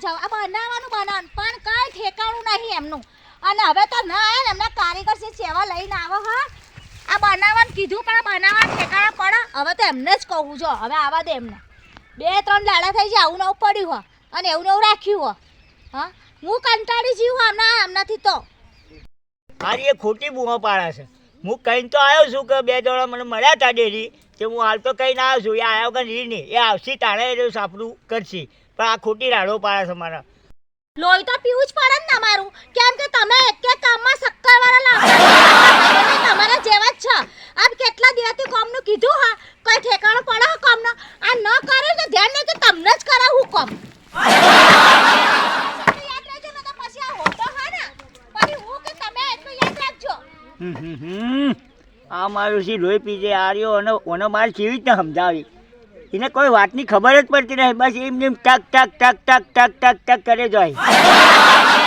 જાવ બનાવવાનું બનાવવાનું, પણ કઈ ઠેકાણું નહીં એમનું. અને હવે તો ના આવે ને, એમના કારીગર છે સેવા લઈને આવો, હા. આ બનાવવાનું કીધું, પણ બનાવવાનું ઠેકાણા પડે હવે તો એમને જ કહું જો, હવે આવા દે એમને. બે, ત્રણ લાડા થઈ જાય આવું નવું પડ્યું હો અને એવું નવું રાખ્યું હો હા? હું કંટાળી જીવ હમણાં, હમણાંથી તો. મારી એ ખોટી બૂમો પાડે છે. હું કહીને તો આવ્યો છું કે બે જણા મને મળ્યા હતા ડેરી, કે હું હાલ તો કહીને આવ્યો છું, એ આવ્યો કે નહીં. એ આવશે એ સાપડું કરશે. પણ આ ખોટી રાડો પાડે છે મારા. લોહી તો પીવું જ પડે ને તમારું કેમ કે તમે એક એક કામમાં શક્કર વાળા લાવતા તમારા જેવા જ છો. આપ કેટલા દિવસથી કોમનું કીધું હા? કોઈ ઠેકાણું પડે હા કોમનો? આ ન કરે ને ધ્યાન નહીં કે તમને જ કરાવું કોમ. યાદ રાખજો ને તો પછી આ હોતો હા ને. પછી હું કે તમે એટલું યાદ રાખજો. હમ હમ હમ. આ મારું સી લોહી પીજે આર્યો અને ઓનો માર કેવી રીતના સમજાવી? એને કોઈ વાતની ખબર જ પડતી નહીં. બસ એમ એમ ટક ટક ટક ટક ટક ટક ટક કરે જાય.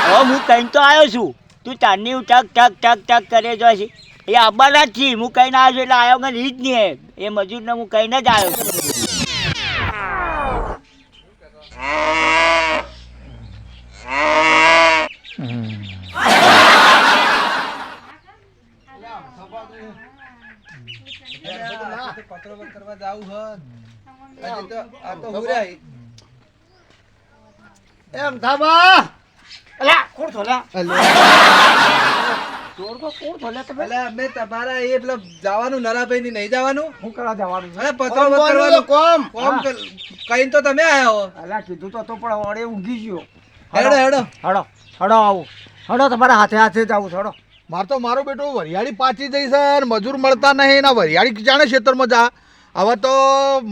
હવે હું કહીને તો આવ્યો છું. તું તારની હું ટક ટક ટક ટક કરે જાય છે. એ આવવાના જ છી. હું કહીને આવ્યો છું એટલે આવ્યો કે રીત નહીં એ મજૂરને હું કહીને જ આવ્યો છું. પત્રો કરવા જાવું હ આ તો હુરાય. એમ થાબા અલા કોણ થોલા ચોર તો કોણ થોલે તમે? એટલે અમે તમારા એ એટલે જવાનું નરાભાઈ ની નહીં જવાનું? હું કરવા જવાનું અરે પત્રો કરવાનું. કોમ. કોમ કઈ તો તમે આયા હો. અલા કીધું તો તો પણ વડે ઊંઘી ગયો. હેડો હેડો હડો. હડો આવું. હડો તમારા હાથે હાથે જ આવું હડો. માર તો મારો બેટો વરિયાળી પાછી જઈ છે મજૂર મળતા નહીં ના વરિયાળી જાણે ખેતરમાં જા. હવે તો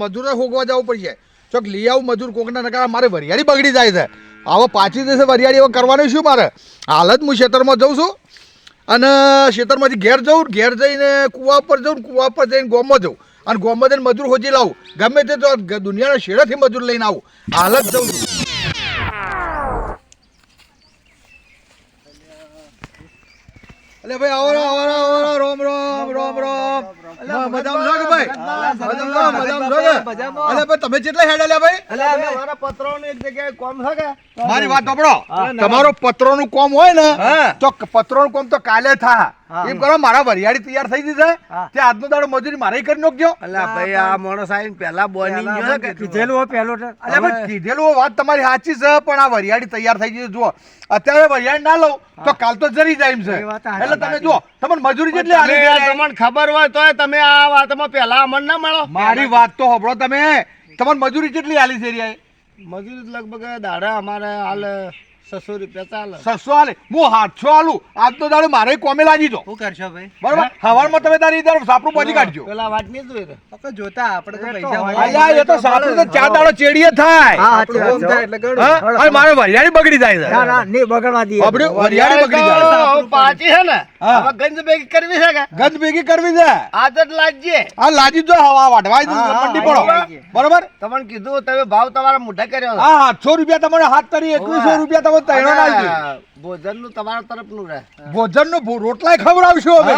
મજૂરે હોગવા જવું પડશે. ચોક લઈ આવું મજૂર કોકના નકાર, મારે વરિયાળી બગડી જાય છે. હવે પાછી જશે વરિયાળી હવે કરવાનું શું મારે? હાલ જ હું ખેતરમાં જઉં છું. અને ખેતરમાંથી ઘેર જઉં, ઘેર જઈને કૂવા પર જઉં, કૂવા પર જઈને ગોમમાં જઉં. અને ગોમમાં જઈને મજૂર હોજી લાવું. ગમે તે તો દુનિયાના શેડેથી મજૂર લઈને આવું. હાલ જ જઉં છું. અલે ભાઈ આવો આવો આવો રોમ રોમ રોમ રોમ. ના, તમે જેટલા હેડ આલ્યા ભાઈ. મારા પત્રોને એક જગ્યાએ કોમ છે મારી વાત સાંભળો. તમારો પત્રોનું કોમ હોય ને તો તો પત્રોનું કોમ તો કાલે થા. એમ કરો મારા વરિયાળી તૈયાર થઈ જશે હા. તે આજનો દાડો મજૂરી મારે કરી નાખજો. અલા ભાઈ આ માણસ આવીને પહેલા બોની ગયો કે કીધેલું હોય પહેલો તો. ભાઈ કીધેલું વાત તમારી સાચી છે પણ આ વરિયાળી તૈયાર થઈ ગઈ જુઓ. અત્યારે વરિયાળી ના લઉં તો કાલ તો જરી જાય એમ છે. એટલે તમે જુઓ તમને મજૂરી જેટલી આલી છે. તમને ખબર હોય તોય તમે આ વાતમાં પહેલા અમન ના મળો મારી વાત તો હોભળો તમે. તમને મજૂરી કેટલી આલી છે મજૂરી લગભગ દાડા અમારે હાલ છસો રૂપિયા ચાલે. સસ્સો આલે. હું આલું. આજ તો દાડે મારે કોમે લાગી જો. શું કરશો ભાઈ? બરોબર? હવારમાં તમે તારી તારું સાપરું પહોંચી કાઢજો. પેલા વાત નહીં જોઈ જોતા આપણે તો પૈસા. એ તો સાપરું તો ચાર દાડો ચેડીએ થાય. હા? મારે વરિયાળી બગડી જાય ના ના નહીં બગડવા દઈએ. આપણે વરિયાળી બગડી જાય. પાછી હે ને હવે ગંજ ભેગી કરવી છે કે? ગંજ ભેગી કરવી છે. આદત લાજજે આ લાજી જો હવા હા, હા, મંડી પડો. બરોબર? તમને કીધું તમે ભાવ તમારા મોઢા કર્યો. હા સાતસો રૂપિયા તમારે હાથ કરી 2100 રૂપિયા તમે તૈયાર નાખજો. ભોજનનું તમારા તરફનું રહે. ભોજનનું રોટલા ખવડાવશું અમે.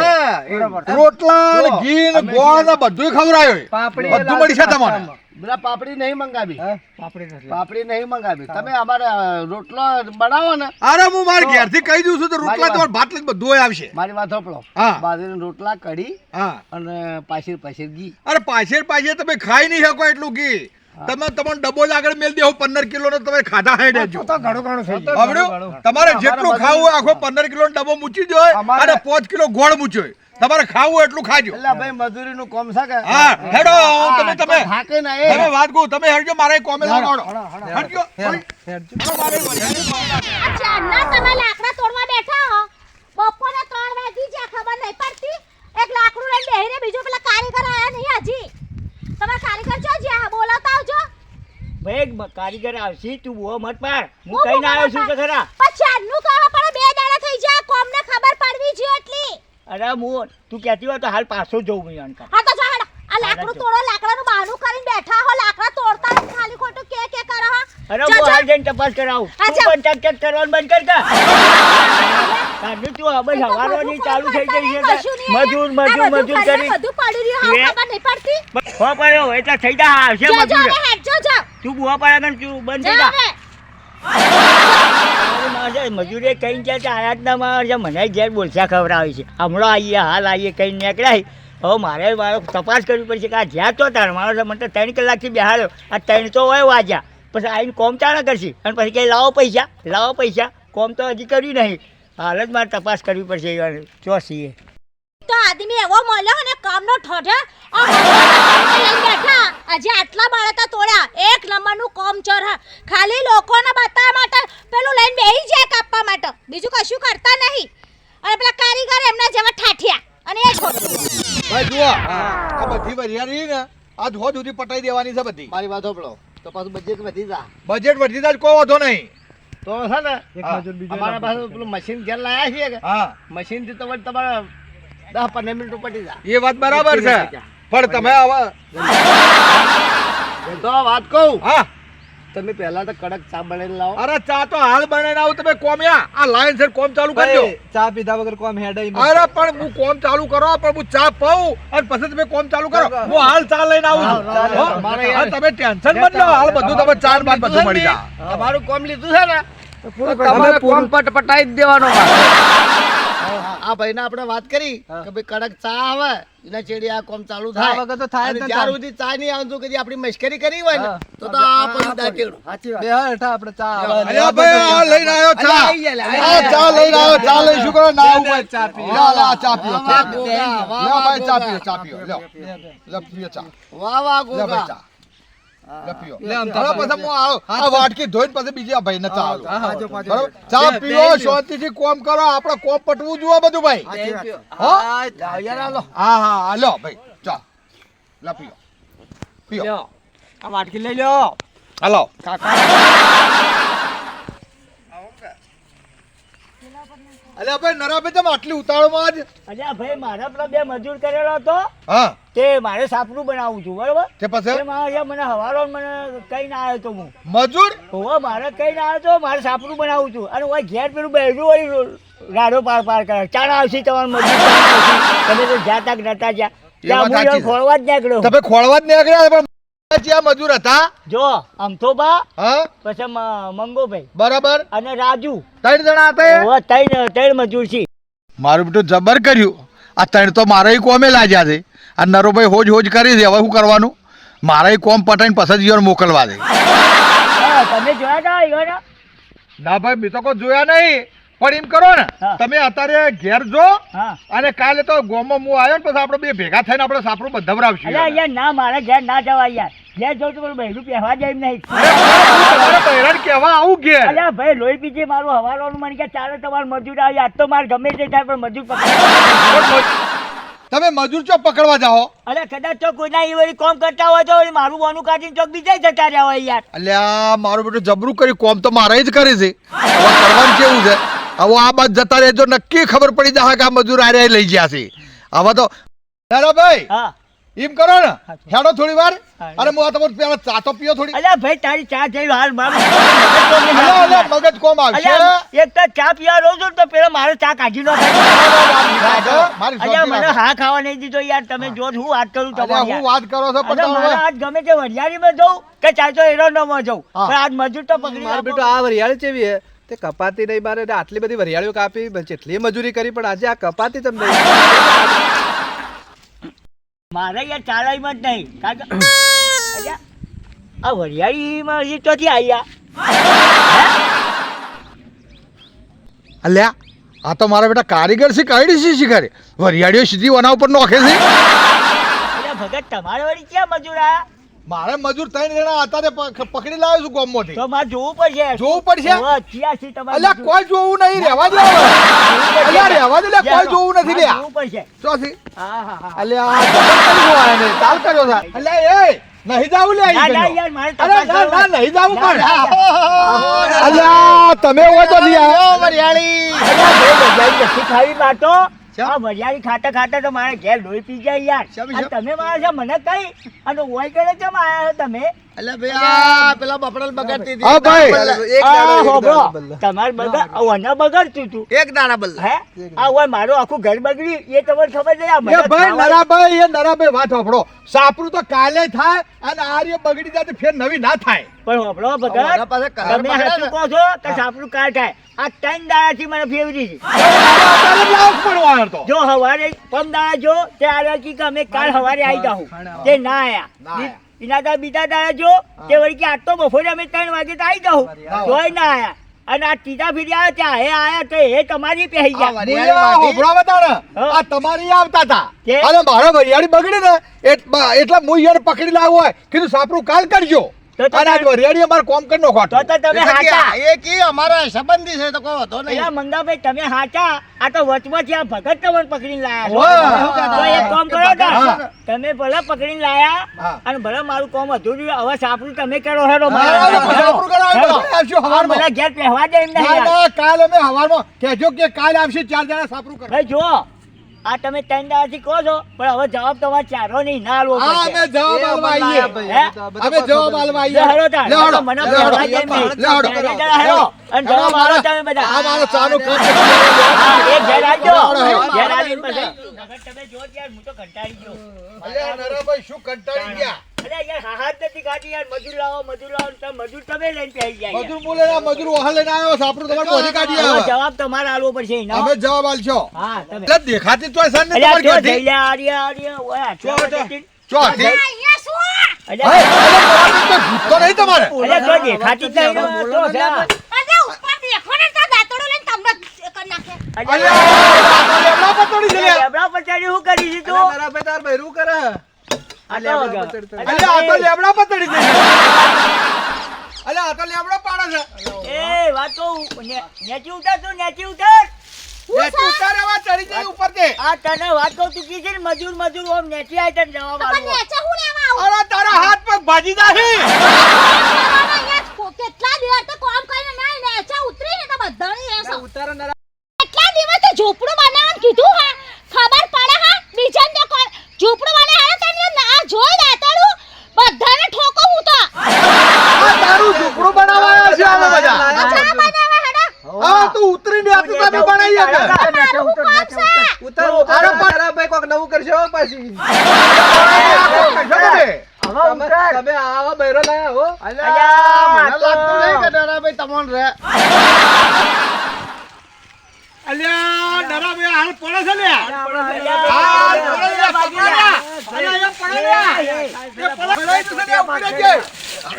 રોટલા ઘી ને ગોળ ને બધું ખવડાવ્યું. પાપડી બધું મળી છે તમને. બધા પાપડી નહીં મંગાવી. પાપડી પાપડી નહીં મંગાવી. તમે અમારે રોટલો બનાવો ને. અરે હું મારા ઘેરથી કહી દઉં છું તો રોટલા મારી ભાત બધું આવશે. મારી વાત સાંભળો. રોટલા કઢી અને પાછળ પાછળ ઘી. અરે પાછળ પાછળ તમે ખાઈ નહીં શકો એટલું ઘી. તમે તમને ડબ્બો આગળ મેલ દેવો પંદર કિલો નો તમે ખાધા હે દેજો? તમારે જેટલું ખાવું આખો પંદર કિલો નો ડબ્બો મૂકી દો અને પાંચ કિલો ગોળ મૂક્યો તમારે ખાવું એટલું ખાજો. એટલે ભાઈ મજૂરી નું કોમ છે હા હેડો તમે તમે થાકે ના એ. તમે વાત કહું તમે હેડજો મારે કોમે લગાડો હેડજો મારે વરિયાળી ખાવાના. તમે લાકડા તોડવા બેઠા હો. બપોરે ત્રણ વાગી જ્યાં ખબર નહીં પડતી એક લાકડું લઈને બેહીને બીજો પેલા કારીગર આયા નહીં હજી તમારા કારીગર જો જ્યાં બોલાવતા આવજો ભાઈ કારીગર આવશે તું બહુ મત પાડ. હું કહીને આવ્યો છું કે ખરા? પછી આનું કહો પણ બે દાડા થઈ જાય કોમને ખબર પડવી જોઈએ એટલી? અરે મોર તું કહેતી હોય તો હાલ પાછો જઉં હું અનકા હા તો જા આ લાકડું તોડો લાકડાનું બહાનું કરીને બેઠા હો લાકડા તોડતા ખાલી ખોટું કે કે કરો હા. અરે હું હાલ જઈને તપાસ કરાવું. તું પણ ટક ટક કરવાનું બંધ કર કા તું હવે બધું ચાલુ થઈ ગઈ છે. મજૂર મજૂર મજૂર કરી. બધું પડી રહ્યું હા, ખબર નહીં પડતી. હો પડ્યો એટલે થઈ જા આવશે મજૂર તું બુવા પડે તું બંધ થઈ જો. મજૂરે કઈ ગયા છે આયા જ ના છે મને ઘેર બોલસા ખવડાવી છે. હમણાં આવીએ હાલ આવીએ કઈ નીકળાય. હવે મારે મારો તપાસ કરવી પડશે કે આ જ્યાં તો તાર મારો મને તો ત્રણ કલાકથી બેહાડ્યો. આ ત્રણ તો હોય વાજ્યા પછી આવીને કોમ ચાણા કરશે? અને પછી કંઈ લાવો પૈસા? લાવો પૈસા? કોમ તો હજી કર્યું નહીં. હાલ જ મારે તપાસ કરવી પડશે ચોસીએ તો આદમી એવો મળ્યો ને કામનો ઠોઠા બેઠા. આજે આટલા બાળકા તોડ્યા. એક નંબરનું કોમ ચોર હા. ખાલી લોકોને બતાવવા માટે પેલું લઈને બેહી જાય કાપવા માટે. બીજું કશું કરતા નહીં. અને પેલા કારીગર એમના જેવા ઠાઠિયા. અને એ ભાઈ જુઓ. આ બધી વરિયારી ને આજ હોજ સુધી પટાઈ દેવાની છે બધી. મારી વાત સાંભળો તો પાછું બજેટ વધી જા. બજેટ વધી જાય કોઈ વાંધો નહીં. તો છે ને અમારા પાસે પેલું મશીન ઘેર લાયા છીએ કે? મશીનથી તમારે તમારે દસ પંદર મિનિટ પટી જા. એ વાત બરાબર છે. પણ તમે તો વાત કહું? હા. તમે પહેલા તો કડક ચા બનાવીને લાવો. અરે ચા તો હાલ બનાવીને આવું તમે કોમ્યા આ લાઈન સર કોમ ચાલુ કરજો ચા પીધા વગર કોમ હેડાઈ અરે પણ હું કોમ ચાલુ કરો પણ હું ચા પાઉં અને પછી તમે કોમ ચાલુ કરો. હું હાલ ચા લઈને આવું છું. તમે ટેન્શન મત લો. હાલ બધું તમે ચાર બાદ બધું મળી જા. તમારું કોમ લીધું છે ને? તમે તો તમારે કોમ પટ પટાઈ જ દેવાનો આ ભાઈને આપણે વાત કરી કે ભાઈ કડક ચા આવે એના ચેડી આ કોમ ચાલુ થાય. વગર તો થાય જ્યાર સુધી ચા નહીં આવતું કદી આપણી મશ્કરી કરી હોય ને તો તો આ પછી દાટેડું બે હેઠા આપણે ચા આવે. અરે ભાઈ આ લઈને આવ્યો ચા. આ ચા લઈને આવ્યો ચા લઈ શું કરો? ના ઉપર ચા પી લો લો ચા પીઓ ચા પીઓ. લા, ભાઈ ચા પીઓ ચા પીઓ લો લો પીઓ ચા. વાહ વાહ ગોગા. વાટકી લઈ લો. હા હા હા લો ભાઈ ચા લે પીઓ પીઓ લ્યો. આ વાટકી લઈ લ્યો હાલો અલ્યા ભાઈ નરાભાઈ તમે આટલી ઉતાળોમાં જ અલ્યા ભાઈ મારા પેલા બે મજૂર કરેલો હતો હા. તે મારે સાપરું બનાવું છું બરોબર? તે પછી? મારે મને હવારો મને કઈ ના આવ્યો તો હું. મજૂર? હોવા મારે કઈ ના આવ્યો તો મારે સાપરું બનાવું છું. અને ઓય ઘેર પેલું બેઠું હોય રાડો પાર પાર કરે. ચાણા આવશે તમારે મજૂર તમે તો જ્યાં તાક નતા જ્યાં. ખોળવા જ નીકળ્યો તમે ખોળવા જ નીકળ્યા પણ જ્યાં મજૂર હતા? જો અમથોબા હા? પછી મંગોભાઈ. બરાબર. અને રાજુ. ત્રણ જણા હતા? ત્રણ ત્રણ મજૂર છે. મારું બેટું જબર કર્યું. આ ત્રણ તો મારે કોમે લાગ્યા છે. આ નરોભાઈ હોજ હોજ કરી દે હવે શું કરવાનું? મારે કોમ પટાઈને પછી જીવન મોકલવા દે. તમે જોયા હતા ઈવાના? ના ભાઈ મેં તો કોઈ જોયા નહીં. પણ એમ કરો ને તમે અત્યારે ઘેર જો હા. અને કાલે તો ગોમાં હું આવ્યો ને પછી આપણે બે ભેગા થઈને આપણે સાપરું બધા યાર ના મારે ઘેર ના જવાય યાર. ઘેર જવું તો પેલું બહેરું પહેવા જાય એમ નહીં. કહેવા આવું ઘેર. અલ્યા ભાઈ લોહી પીજે મારું હવાલોનું મને કે ચાલો તમારે મજૂર આવી આજ તો મારે ગમે તે થાય પણ મજૂર પકડ. તમે મજૂર ચો પકડવા જાઓ? અલ્યા કદાચ તો કોઈના એ વળી કોમ કરતા હોય તો મારું બોનું કાઢીને ચોક બીજા જતા રહ્યા હોય યાર. અલ્યા મારું બેટું જબરું કર્યું કોમ તો મારે જ કરે છે. હવે કરવાનું કેવું છે? હવે આ બાદ જતા રહેજો નક્કી ખબર પડી જાય કે આ મજૂર આ લઈ ગયા છે. હવે તો હેલો ભાઈ. હા. એમ કરો ને. હેડો થોડી વાર. અરે હું આ તમારું પેલા ચા તો પીઓ થોડી. અલ્યા ભાઈ તારી ચા જઈ હાલ મારું. મગજ કોમ આવશે. એક તો ચા પીવા રોજ છું તો પેલા મારો ચા કાઢી નો અલ્યા મને હા ખાવા નહીં દીધો યાર. તમે જો હું વાત કરું અલ્યા, તમારી હું વાત કરો છો પણ હવે- આજ ગમે તે વરિયાળીમાં જઉં કે ચાહે તો ન માં જઉં પણ આજ મજૂર તો પકડી મારું બેટો આ વરિયાળી ચેવી હે તે કપાતી નહીં મારે. આટલી બધી વરિયાળીઓ કાપી જેટલી મજૂરી કરી પણ આજે આ કપાતી તમને મારે યાર ચાલાઈમાં જ નહીં. કારણ કે આ વરિયાળીમાં હજી ચોથી આવ્યા અલ્યા આ તો મારા બેટા કારીગર છે કાઢી છે શિકારી. વરિયાળીઓ સીધી વના ઉપર નોખે છે. ભગત તમારે વળી ક્યાં મજૂર મારે મજૂર ત્રણ જણા હતા તે પકડી લાવ્યો છું ગામમાંથી. તો મારે જોવું પડશે. જોવું પડશે? અલ્યા કોઈ જોવું નહીં રહેવા દે અલ્યા રહેવા દે કોઈ જોવું નથી લે જોવું પડશે. ચોથી. અલ્યા ને તાલ કર્યો છે. અલ્યા એ નહીં જાવું લે ના ના ના ના નહીં જાવું પણ અલ્યા તમે હોય તો ખાવી. શેમ? આ વરિયાળી ખાતા ખાતા તો મારે ઘેર લોહી પી જાય યાર? તમે મારા છે મને કઈ? અને ઓય કરે છે આયા તમે? પેલા બગાડતી હતી. ભાઈ. આ. તમારે ઓને બગડતું તું. એક દાડા બદલે હે? આ ઓય મારું આખું ઘર બગડ્યું એ તમને ખબર નહીં આ મને ભાઈ નરાભાઈ એ નરાભાઈ વાત સાંભળો સાપરું તો કાલે થાય અને આર્ય બગડી જાય ફેર નવી ના થાય. પણ તમે બગડે કહો છો કે સાપનું કાર થાય. આ ત્રણ દાડાથી મને ફેવરી છે. જો હવારે પમ દાડા જો તે આવ્યા કે અમે કાલ હવારે આવી જાઉં. તે ના આયા. એના તો બીજા દાડા જો તે વળી કે આજ તો બપોરે અમે ત્રણ વાગે તો આવી જાઉં. જોઈ ના આયા. અને આ ત્રીજા ફેરી આવ્યા ત્યાં હે આયા તો હે તમારી પહેરી ગયા. આ તમારી આવતા હતા કે? અને મારો ભરિયાળી બગડી ને એટલા હું યાર પકડી લાવ્યો હોય કીધું સાપરું કાલ કરજો. તો તો અને આજ કોમ કરી નાખો તો તો તમે એટલે કે હાચા. એ કી અમારા સંબંધી છે તો કહો તો પેલા નહીં મંગાભાઈ તમે હાચા. આ તો વચમાંથી આ ભગત તમને પકડીને લાયા તો એક કામ કરો તમે ભલે પકડીને લાયા અને ભલે મારું કોમ અધૂરું. હવે સાપરું તમે કરો હેડો સાપરું કરો, આવશું. મને ઘેર પહેવા દે એમ નહીં કાલ અમે હવારમાં કહેજો કે કાલ આવશે ચાર જણા સાપરું કરો. ભાઈ જુઓ. આ તમે ત્રણ દાડાથી કહો છો પણ હવે જવાબ તમારે ચારો નહીં ના આલવો હા અમે જવાબ આલવા આવીએ અમે જવાબ આલવા આવીએ હેડો તાર. લે મને હેડો, હેડો. અને જવાબ આલો તમે બધા. આ મારો ચાનો કપ એક ઘેર આવજો. ઘેર આવીને પછી તમે જો યાર હું તો કંટાળી ગયો. અલ્યા, નરાભાઈ, શું કંટાળી ગયા અરે યાર હાહાત નથી કાઢી યાર મજૂર લાવો મજૂર લાવો તમે મજૂર તમે લઈને પહેરી ગયા મજૂર બોલે ના, મજૂર વહાં લઈને આવ્યો સાપરું તમારે બોધી કાઢી હવે જવાબ તમારે આલવો પડશે એનો. અમે જવાબ આલશો હા તમે એટલે દેખાતી તો છે ને તમારી જો ગાડી? આર્યા, આર્યા, ઓય, આટલા જો, જો. બધેથી. ચો શું અલ્યા, હે, અલ્યા, તો ભૂત નહીં તમારે અલ્યા, જો દેખાતી જ નહીં, તો જા. ઉપર દેખો ને તો દાંતડો લઈને તમને કરી નાખે અલ્યા, અલ્યા, આ તો લેબડા પર તોડી દીધી. લેબડા પર ચડી શું કરી દીધું? અલા, નરાભાઈ બૈરું કરે આ તો લેબડા પર ચડતો. આ તો લેબડા પર તોડી દીધી. અલ્યા, આ તો લેબડા પાડે છે એ વાત કહું, નેચી ઉતાર તું, નેચી ઉતાર. નેચી ઉતારે હવે ચડી જઈ ઉપર તે. આ તને વાત કહું, તું કીધી ને મજૂર મજૂર ઓમ નેચી આઈ તને જવાબ પણ નેચે હું લેવા આવું અરે, તારા હાથ પગ ભાજી કો- કેટલા દિવસ તો કામ કરીને ના નેચે ઉતરી ને તો બધાની એ ઉતારો નરા કેટલા દિવસ તો ઝૂંપડું બનાવવાનું કીધું હા ખબર પડે હા બીજાને તો કોણ ઝૂંપડું બનાવે તને ના જોઈ દાતડું બધાને ઠોકો હું તો આ તારું ઝૂંપડું બનાવાયા છે અમે બધા. ચા બનાવે હેડા હા, તું ઉતરીને આ છે? નરાભાઈ કોક નવું કરશો હો તમે? આવા બૈરો લાયા હો. મને લાગતું નહીં કે નરાભાઈ તમને રહે. અલ્યા, નરાભાઈ હાલ પડે છે ને? હાલ પડે છે, પકડ્યા. અલ્યા, અહીંયા પડ્યા. એ, એ, એ પડે પડાઈ દીધું ને, ઉપડી જજે.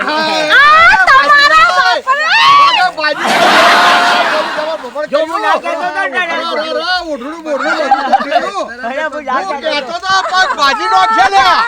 આ તમારા બાપરે આ બાજી. તમારા બપોરે જો હું ના કહેતો તો અરે, ઓઢણું બોઢણું બધું કહેતો તો, પગ ભાજી નાખશે લ્યા.